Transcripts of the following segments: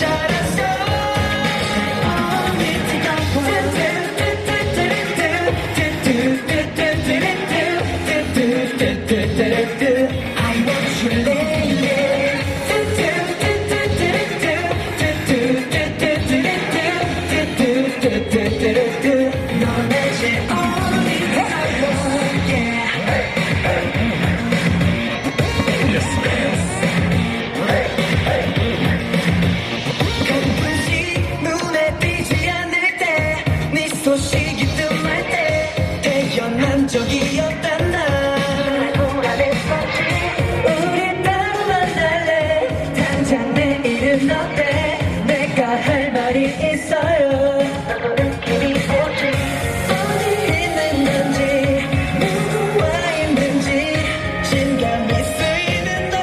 Chara. 소식이 뜸할 때 태어난 적이었단 날. 우리 따로 만날래? 당장 내일은 어때? 내가 할 말이 있어요. 어디 있는 건지 누구와 있는지 실감이 쓰이는 널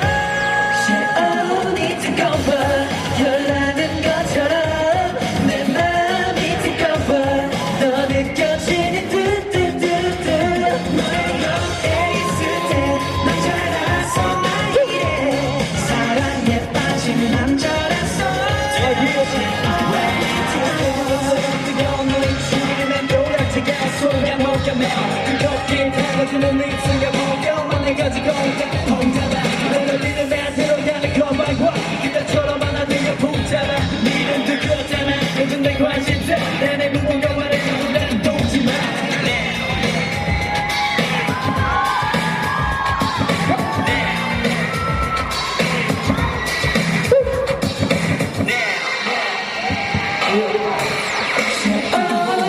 I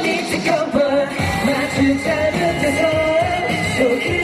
need to go, but my two tired is on. So